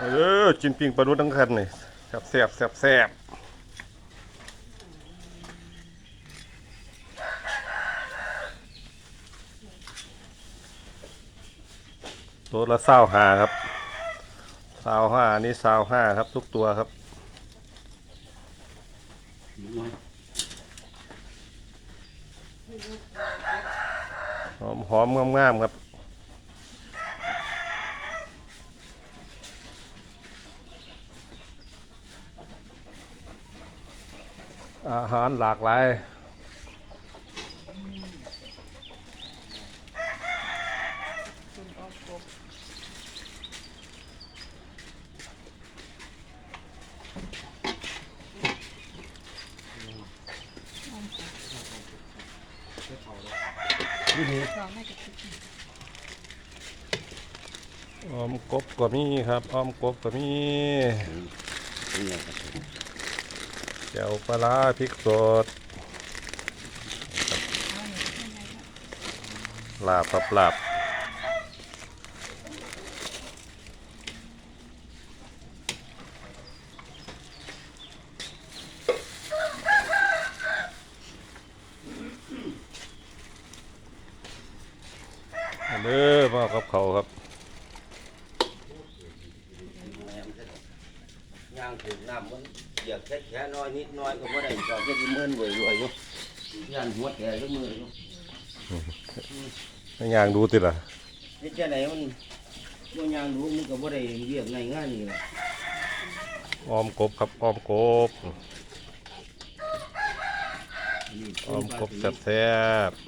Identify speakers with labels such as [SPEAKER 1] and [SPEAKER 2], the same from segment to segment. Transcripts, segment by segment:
[SPEAKER 1] เออกินปิงปลาดุกทั้งคันนี่แซ่บแซ่บแซ่บแซ่บตัวละเศร้าหาครับสาห้านี่สาห้าครับ ทุกตัวครับหอมหอมงามๆครับ อาหารหลากหลาย
[SPEAKER 2] คุณออกกบ
[SPEAKER 1] ที่นี่
[SPEAKER 2] ลองให้กับทุกคน
[SPEAKER 1] ออมกบก็มีครับออมกบก็มี แจ่วปลาพริกสดลาบครับลาบเอาเด้อมากับเขาครับ
[SPEAKER 3] ย่างถึงน้ำมันเหยียบแค่แค่น้อยนิดน้อยก็บ่ได้ก็จะเมื่นรวยรวยอยู่ย่านหัวแก่ก็มืออยู่
[SPEAKER 1] ไม่ย่างดูติล่ะ
[SPEAKER 3] นี่จะไหนมันบ่ย่างรู้มันก็บ่ได้เรียกง่ายง่ายนี่แหละ
[SPEAKER 1] ออมกบครับออมกบ
[SPEAKER 3] นี่
[SPEAKER 1] ออมกบแซ่บๆ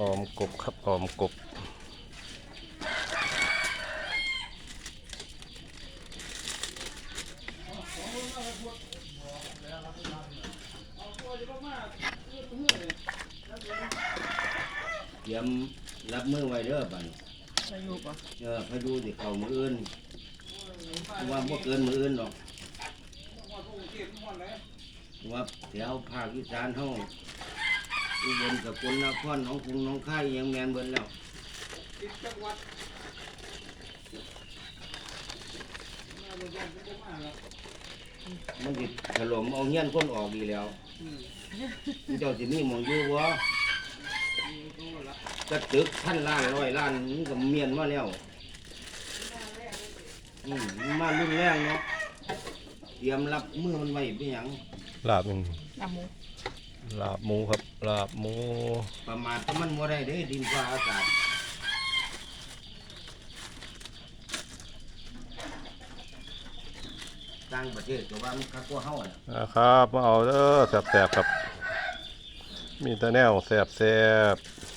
[SPEAKER 1] ออมกบครับออมกบ
[SPEAKER 3] เตรียมรับมือไว้เด้อบัดนี้
[SPEAKER 2] จะอยู่ปะ
[SPEAKER 3] เออพายุสิเข้ามื้ออื่นว่าบ่เกินมื้ออื่นดอกว่าแถวภาคอีสานเฮาอุบลกับคนนครหนองกรุงหนองคายยังแม่นเบิดแล้ว มันสิถล่มเอาเงี้ยนคนออกดีแล้วมันเจ้าสิมีหมองอยู่วะกระตึกพันล้านร้อยล้านมันก็เมียนมาแล้วอืมมันมารุนแรงเนาะเตรียมรับมือมันไว้เป็นหยัง
[SPEAKER 1] ลาบหนึ่ง
[SPEAKER 2] ลำหมู
[SPEAKER 1] ลาบหมูครับลาบหมู
[SPEAKER 3] ประมาทแต่มันบ่ได้เด้ดินฟ้าอากาศ ต่างประเทศก็ว่ามันคักกว่าเฮาน่ะ
[SPEAKER 1] นะครับมาเอาเด้อแสบๆครับ มีแต่แนวแสบๆ